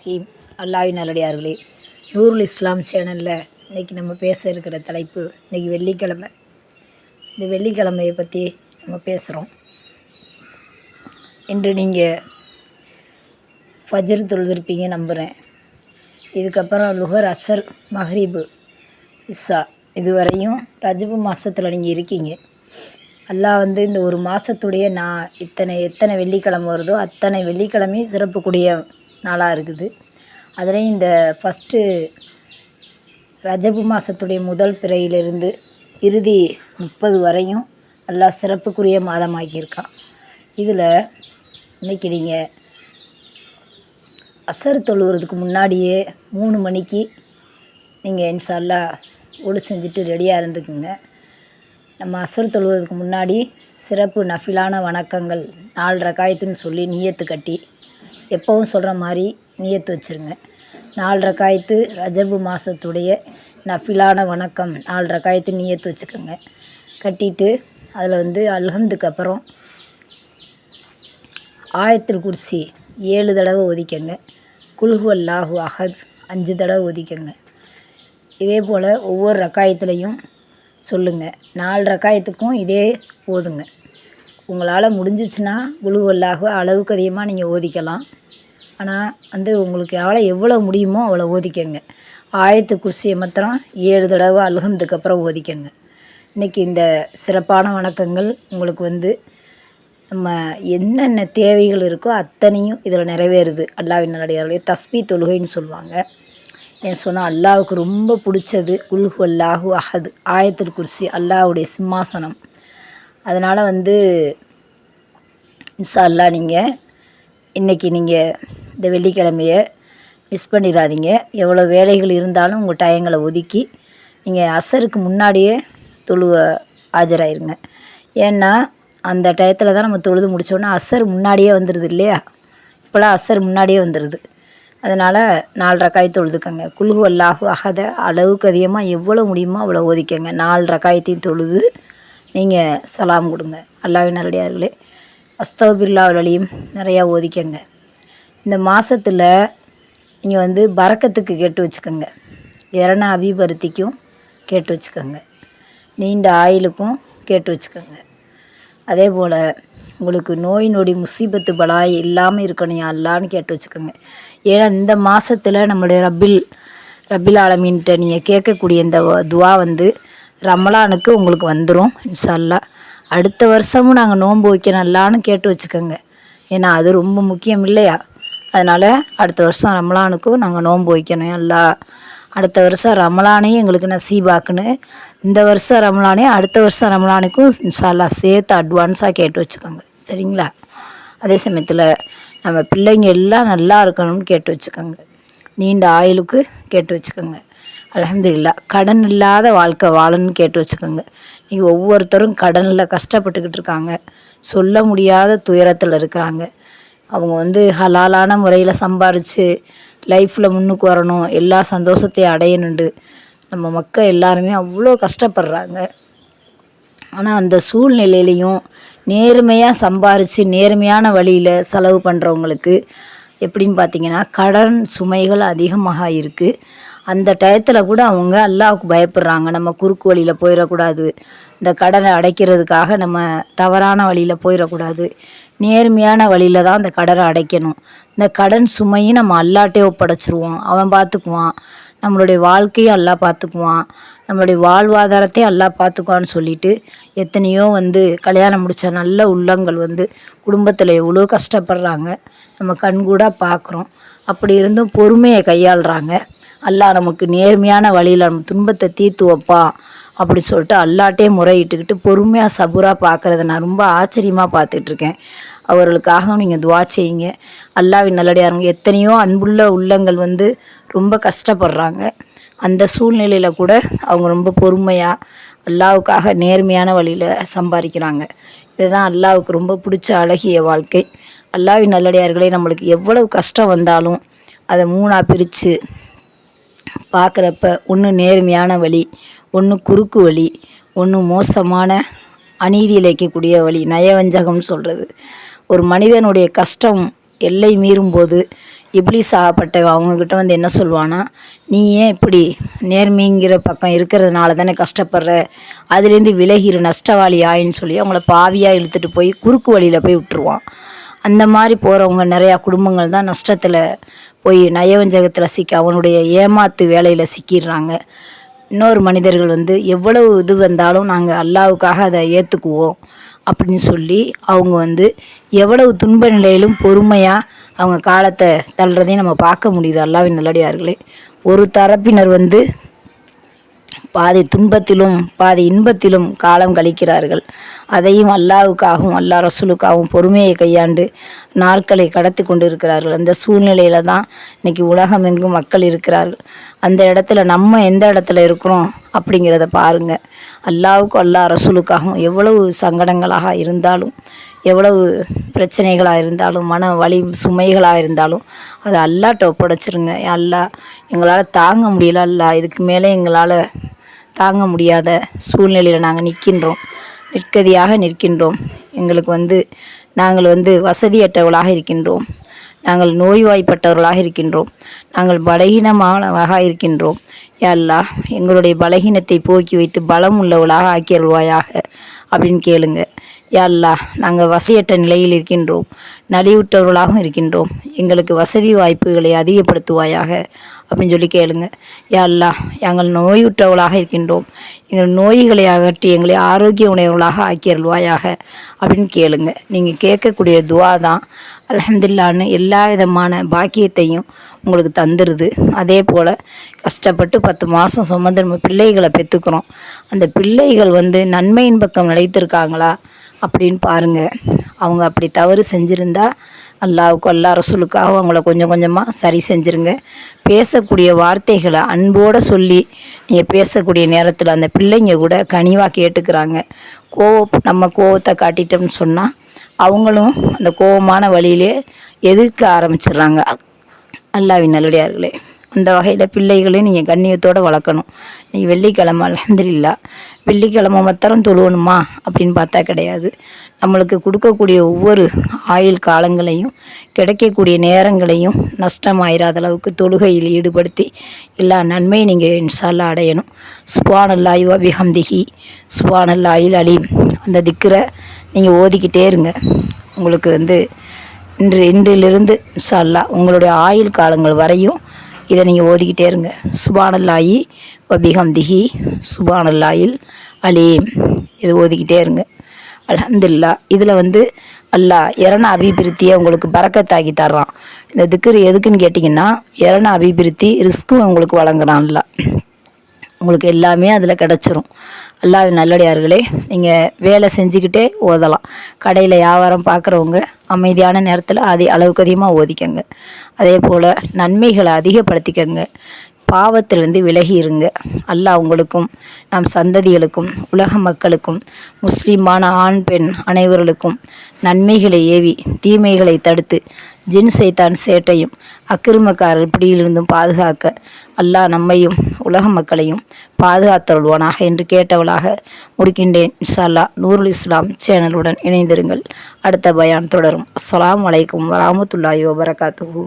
ரஹீம் அல்லாஹ்வின் நல்லடியார்களே நூருல் இஸ்லாம் சேனலில் இன்றைக்கி நம்ம பேச இருக்கிற தலைப்பு இன்றைக்கி வெள்ளிக்கிழமை. இந்த வெள்ளிக்கிழமையை பற்றி நம்ம பேசுகிறோம் இன்று நீங்கள் ஃபஜ்ர் தொழுதிருப்பீங்க நம்புகிறேன் இதுக்கப்புறம் லுஹர் அசர் மஹ்ரீபு இஸ்ஸா இதுவரையும் ரஜபு மாதத்தில் நீங்கள் இருக்கீங்க. அல்லாஹ் வந்து இந்த ஒரு மாதத்துடைய நான் இத்தனை எத்தனை வெள்ளிக்கிழமை வருதோ அத்தனை வெள்ளிக்கிழமையும் சிறப்புக்குரிய நாளாக இருக்குது அதுலேயும் இந்த ஃபஸ்ட்டு ரஜபு மாதத்துடைய முதல் பிறையிலிருந்து இறுதி முப்பது வரையும் நல்லா சிறப்புக்குரிய மாதமாக்கியிருக்கான் இதில் இன்றைக்கி நீங்கள் அசர் தொழுகிறதுக்கு முன்னாடியே மூணு மணிக்கு நீங்கள் இன்ஷால்லா ஒழு செஞ்சுட்டு ரெடியாக இருந்துக்குங்க. நம்ம அசர் தொழுவதுக்கு முன்னாடி சிறப்பு நஃபிலான வணக்கங்கள் நாலு ரகாயத்துன்னு சொல்லி நீயத்து கட்டி எப்போவும் சொல்கிற மாதிரி நியத்து வச்சுருங்க. நாலு காயத்து ரஜபு மாதத்துடைய நஃபிலான வணக்கம். நாலு காயத்து நியத்து வச்சுக்கோங்க. கட்டிட்டு அதில் வந்து அல்ஹந்துக்கு அப்புறம் ஆயத்தில் குர்சி ஏழு தடவை ஒதிக்கங்க. குல்ஹு அல்லாஹு அஹத் அஞ்சு தடவை ஒதிக்கங்க. இதே போல் ஒவ்வொரு ரக்காயத்துலேயும் சொல்லுங்கள் நாலு ரக்காயத்துக்கும் இதே ஓதுங்க உங்களால் முடிஞ்சிச்சுன்னா குழுவல்லாக அளவுக்கு அதிகமாக நீங்கள் ஓதிக்கலாம் ஆனால் வந்து உங்களுக்கு எவ்வளோ எவ்வளோ முடியுமோ அவ்வளோ ஓதிக்கங்க. ஆயத்து குர்சியை மாத்திரம் ஏழு தடவை அல்ஹம்துக்கு அப்புறம் ஓதிக்கங்க. இன்றைக்கி இந்த சிறப்பான வணக்கங்கள் உங்களுக்கு வந்து நம்ம என்னென்ன தேவைகள் இருக்கோ அத்தனையும் இதில் நிறைவேறுது. அல்லாவின் நல்லடியார்களே தஸ்பி தொழுகைன்னு சொல்லுவாங்க. ஏன் சொன்னால் அல்லாவுக்கு ரொம்ப பிடிச்சது குல்ஹு அல்லாஹு அஹது ஆயத்தில் குர்சி அல்லாவுடைய சிம்மாசனம். அதனால் வந்து இன்ஷா அல்லா நீங்கள் இன்றைக்கி நீங்கள் இந்த வெள்ளிக்கிழமைய மிஸ் பண்ணிடாதீங்க. எவ்வளோ வேலைகள் இருந்தாலும் உங்கள் டயங்களை ஒதுக்கி நீங்கள் அசருக்கு முன்னாடியே தொழுவ ஆஜராயிருங்க. ஏன்னா அந்த டயத்தில் தான் நம்ம தொழுது முடித்தோன்னா அசர் முன்னாடியே வந்துடுது இல்லையா? இப்போலாம் அசர் முன்னாடியே வந்துடுது அதனால் நாலு ரக்காய் தொழுதுக்கங்க. குல்ஹு அல்லாஹு அகத அளவுக்கு அதிகமாக எவ்வளோ முடியுமோ அவ்வளோ ஓதிக்கங்க நாலு ரக்காயத்தையும் தொழுது நீங்கள் சலாம் கொடுங்க. அல்லாவின் நல்லடியார்களே அஸ்தபில்லாவிலையும் நிறையா ஓதிக்கங்க இந்த மாதத்தில் நீங்கள் வந்து பறக்கத்துக்கு கேட்டு வச்சுக்கோங்க. இரண அபிபருத்திக்கும் கேட்டு வச்சுக்கோங்க. நீண்ட ஆயிலுக்கும் கேட்டு வச்சுக்கோங்க. அதே போல் உங்களுக்கு நோய் நொடி முசீபத்து பலாய் இல்லாமல் இருக்கணும் அல்லான்னு கேட்டு வச்சுக்கோங்க. ஏன்னா இந்த மாதத்தில் நம்மளுடைய ரப்பில் ரப்பில் ஆலமீன்ட்ட நீங்கள் கேட்கக்கூடிய இந்த துவா வந்து ரமலானுக்கு உங்களுக்கு வந்துடும் இன்ஷால்லா. அடுத்த வருஷமும் நாங்கள் நோன்பு வைக்கணும்லான்னு கேட்டு வச்சுக்கோங்க. ஏன்னா அது ரொம்ப முக்கியம் இல்லையா? அதனால் அடுத்த வருஷம் ரமலானுக்கும் நாங்கள் நோன்பு வைக்கணும். எல்லா அடுத்த வருஷம் ரமலானையும் எங்களுக்கு நசீபாக்குன்னு இந்த வருஷம் ரமலானையும் அடுத்த வருஷம் ரமலானுக்கும் இன்ஷால்லா சேர்த்து அட்வான்ஸாக கேட்டு வச்சுக்கோங்க. சரிங்களா? அதே சமயத்தில் நம்ம பிள்ளைங்க எல்லாம் நல்லா இருக்கணும்னு கேட்டு வச்சுக்கோங்க. நீண்ட ஆயுளுக்கு கேட்டு வச்சுக்கோங்க. அலமதுல்லா கடன் இல்லாத வாழ்க்கை வாழணும்னு கேட்டு வச்சுக்கோங்க. நீங்கள் ஒவ்வொருத்தரும் கடனில் கஷ்டப்பட்டுக்கிட்டு இருக்காங்க. சொல்ல முடியாத துயரத்தில் இருக்கிறாங்க. அவங்க வந்து ஹலாலான முறையில் சம்பாரித்து லைஃப்பில் முன்னுக்கு வரணும் எல்லா சந்தோஷத்தையும் அடையணுண்டு. நம்ம மக்கள் எல்லாருமே அவ்வளோ கஷ்டப்படுறாங்க. ஆனால் அந்த சூழ்நிலையிலையும் நேர்மையாக சம்பாரித்து நேர்மையான வழியில் செலவு பண்ணுறவங்களுக்கு எப்படின்னு பார்த்தீங்கன்னா கடன் சுமைகள் அதிகமாக இருக்குது அந்த டயத்தில் கூட அவங்க அல்லாவுக்கு பயப்படுறாங்க. நம்ம குறுக்கு வழியில் போயிடக்கூடாது. இந்த கடனை அடைக்கிறதுக்காக நம்ம தவறான வழியில் போயிடக்கூடாது. நேர்மையான வழியில் தான் அந்த கடனை அடைக்கணும். இந்த கடன் சுமையும் நம்ம அல்லாட்டே ஒப்படைச்சிருவோம். அவன் பார்த்துக்குவான் நம்மளுடைய வாழ்க்கையும் அல்லா பார்த்துக்குவான் நம்மளுடைய வாழ்வாதாரத்தையும் அல்லா பார்த்துக்குவான்னு சொல்லிட்டு எத்தனையோ வந்து கல்யாணம் முடித்த நல்ல உள்ளங்கள் வந்து குடும்பத்தில் எவ்வளோ கஷ்டப்படுறாங்க. நம்ம கண்கூடாக பார்க்குறோம் அப்படி இருந்தும் பொறுமையை கையாளுறாங்க. அல்லாஹ் நமக்கு நேர்மையான வழியில் நம்ம துன்பத்தை தீர்த்து வைப்பான் அப்படி சொல்லிட்டு அல்லாட்டே முறையிட்டுக்கிட்டு பொறுமையாக சபுராக பார்க்குறத நான் ரொம்ப ஆச்சரியமாக பார்த்துட்ருக்கேன் அவர்களுக்காக நீங்கள் துவா செய்யுங்க. அல்லாவின் நல்லடியாருங்க எத்தனையோ அன்புள்ள உள்ளங்கள் வந்து ரொம்ப கஷ்டப்படுறாங்க. அந்த சூழ்நிலையில் கூட அவங்க ரொம்ப பொறுமையாக அல்லாவுக்காக நேர்மையான வழியில் சம்பாதிக்கிறாங்க. இதுதான் அல்லாவுக்கு ரொம்ப பிடிச்ச அழகிய வாழ்க்கை. அல்லாவின் நல்லடியார்களே நம்மளுக்கு எவ்வளவு கஷ்டம் வந்தாலும் அதை மூணாக பிரித்து பார்க்குறப்ப ஒன்று நேர்மையான வழி ஒன்று குறுக்கு வழி ஒன்று மோசமான அநீதி இழைக்கக்கூடிய வழி நயவஞ்சகம்னு சொல்கிறது ஒரு மனிதனுடைய கஷ்டம் எல்லை மீறும்போது இப்ளீஸ் ஆகப்பட்டவன் அவங்கக்கிட்ட வந்து என்ன சொல்லுவான்னா நீ ஏன் இப்படி நேர்மைங்கிற பக்கம் இருக்கிறதுனால தானே கஷ்டப்படுற? அதுலேருந்து விலகிரு நஷ்டவாளி ஆயின்னு சொல்லி அவங்கள பாவியாக இழுத்துட்டு போய் குறுக்கு வழியில் போய் விட்டுருவான். அந்த மாதிரி போகிறவங்க நிறையா குடும்பங்கள் தான் நஷ்டத்தில் போய் நயவஞ்சகத்தில் சிக்க அவனுடைய ஏமாத்து வேலையில் சிக்கிடுறாங்க. இன்னொரு மனிதர்கள் வந்து எவ்வளவு இது வந்தாலும் நாங்கள் அல்லாவுக்காக அதை ஏற்றுக்குவோம் அப்படின்னு சொல்லி அவங்க வந்து எவ்வளவு துன்ப நிலையிலும் பொறுமையாக அவங்க காலத்தை தள்ளுறதையும் நம்ம பார்க்க முடியுது அல்லாவின் நல்லடியார்களே. ஒரு தரப்பினர் வந்து பாதி துன்பத்திலும் பாதி இன்பத்திலும் காலம் கழிக்கிறார்கள். அதையும் அல்லாவுக்காகவும் அல்லா ரசூலுக்காகவும் பொறுமையை கையாண்டு நாட்களை கடத்தி கொண்டு இருக்கிறார்கள் அந்த சூழ்நிலையில தான் இன்னைக்கு உலகம் எங்கும் மக்கள் இருக்கிறார்கள். அந்த இடத்துல நம்ம எந்த இடத்துல இருக்கிறோம் அப்படிங்கிறத பாருங்க. அல்லாவுக்கும் அல்லா ரசூலுக்காகவும் எவ்வளவு சங்கடங்களாக இருந்தாலும் எவ்வளவு பிரச்சனைகளாக இருந்தாலும் மன வலி சுமைகளாக இருந்தாலும் அதை அல்லாட்ட ஒப்படைச்சிருங்க. அல்லா எங்களால் தாங்க முடியல அல்லா இதுக்கு மேலே எங்களால் தாங்க முடியாத சூழ்நிலையில் நாங்கள் நிற்கின்றோம் நிற்கதியாக நிற்கின்றோம். எங்களுக்கு வந்து நாங்கள் வந்து வசதியற்றவர்களாக இருக்கின்றோம். நாங்கள் நோய்வாய்ப்பட்டவர்களாக இருக்கின்றோம். நாங்கள் பலகீனமானவராக இருக்கின்றோம். எல்லா எங்களுடைய பலகீனத்தை போக்கி வைத்து பலம் உள்ளவளாக ஆக்கியருள்வாயாக அப்படின்னு கேளுங்கள் யா நாங்கள் வசையற்ற நிலையில் இருக்கின்றோம் நலிவுற்றவர்களாகவும் இருக்கின்றோம். எங்களுக்கு வசதி வாய்ப்புகளை அதிகப்படுத்துவாயாக அப்படின்னு சொல்லி கேளுங்க. யா அல்லாஹ் நாங்கள் நோயுற்றவர்களாக இருக்கின்றோம். எங்கள் நோய்களை அகற்றி எங்களை ஆரோக்கிய உணவர்களாக ஆக்கியருள்வாயாக அப்படின்னு கேளுங்க. நீங்கள் கேட்கக்கூடிய துவா தான். அலமதுல்லான்னு எல்லா விதமான பாக்கியத்தையும் உங்களுக்கு தந்துடுது அதே போல் கஷ்டப்பட்டு பத்து மாதம் சுமந்து நம்ம பிள்ளைகளை பெற்றுக்கிறோம் அந்த பிள்ளைகள் வந்து நன்மையின் பக்கம் நிலைத்திருக்காங்களா அப்படின்னு பாருங்கள் அவங்க அப்படி தவறு செஞ்சுருந்தா அல்லாவுக்கு அல்லா ரசூலுக்காக அவங்கள கொஞ்சம் கொஞ்சமாக சரி செஞ்சுருங்க. பேசக்கூடிய வார்த்தைகளை அன்போடு சொல்லி நீங்கள் பேசக்கூடிய நேரத்தில் அந்த பிள்ளைங்க கூட கனிவாக கேட்டுக்கிறாங்க. கோவம் நம்ம கோவத்தை காட்டிட்டோம்னு சொன்னால் அவங்களும் அந்த கோபமான வழியிலே எதிர்க்க ஆரம்பிச்சிடுறாங்க. அல்லாவின் நல்லடியார்களே அந்த வகையில் பிள்ளைகளையும் நீங்கள் கண்ணியத்தோடு வளர்க்கணும். நீ வெள்ளிக்கிழமை அலமதுல்லா வெள்ளிக்கிழமை மாத்திரம் தொழுவணுமா அப்படின்னு பார்த்தா கிடையாது. நம்மளுக்கு கொடுக்கக்கூடிய ஒவ்வொரு ஆயுள் காலங்களையும் கிடைக்கக்கூடிய நேரங்களையும் நஷ்டமாயிராத அளவுக்கு தொழுகையில் ஈடுபடுத்தி எல்லா நன்மையும் நீங்கள் இன்ஷால்லா அடையணும். சுபானல்லாய் விஹம்திஹி சுபானல்லாயில் அலீம். அந்த திக்கரை நீங்கள் ஓதிக்கிட்டே இருங்க. உங்களுக்கு வந்து இன்று இன்றிலிருந்து இன்ஷால்லா உங்களுடைய ஆயுள் காலங்கள் வரையும் இதை நீங்கள் ஓதிக்கிட்டே இருங்க. சுபானல்லாயி வபிஹம்திஹி. சுபானல்லாயில் அலீம். இது ஓதிக்கிட்டே இருங்க. அல்ஹம்துலில்லா இதில் வந்து அல்லாஹ் இரண அபிவிருத்தியை உங்களுக்கு பறக்கத்தாக்கி தர்றான். இந்த திக்கர் எதுக்குன்னு கேட்டிங்கன்னா இரண அபிவிருத்தி ரிஸ்க்கும் உங்களுக்கு வழங்குறான் உங்களுக்கு எல்லாமே அதில் கிடச்சிரும். அல்லாஹ் நல்லடியார்களே நீங்கள் வேலை செஞ்சுக்கிட்டே ஓதலாம். கடையில் வியாபாரம் பார்க்குறவங்க அமைதியான நேரத்தில் அதை அளவுக்கு அதிகமாக ஓதிக்கங்க. அதே போல் நன்மைகளை அதிகப்படுத்திக்கங்க. பாவத்திலிருந்து விலகி இருங்க. அல்லாஹ் உங்களுக்கும் நம் சந்ததிகளுக்கும் உலக மக்களுக்கும் முஸ்லீமான ஆண் பெண் அனைவர்களுக்கும் நன்மைகளை ஏவி தீமைகளை தடுத்து ஜின் சைத்தான் சேட்டையும் அக்கிரமக்காரர் பிடியிலிருந்தும் பாதுகாக்க அல்லாஹ் நம்மையும் உலக மக்களையும் பாதுகாத்தருள்வானாக என்று கேட்டவளாக முடிக்கின்றேன். இன்ஷால்லா நூருல் இஸ்லாம் சேனலுடன் இணைந்திருங்கள். அடுத்த பயான் தொடரும். அஸ்லாம் அலைக்கும் வரமத்துல்லாஹி வபரகாத்துஹூ.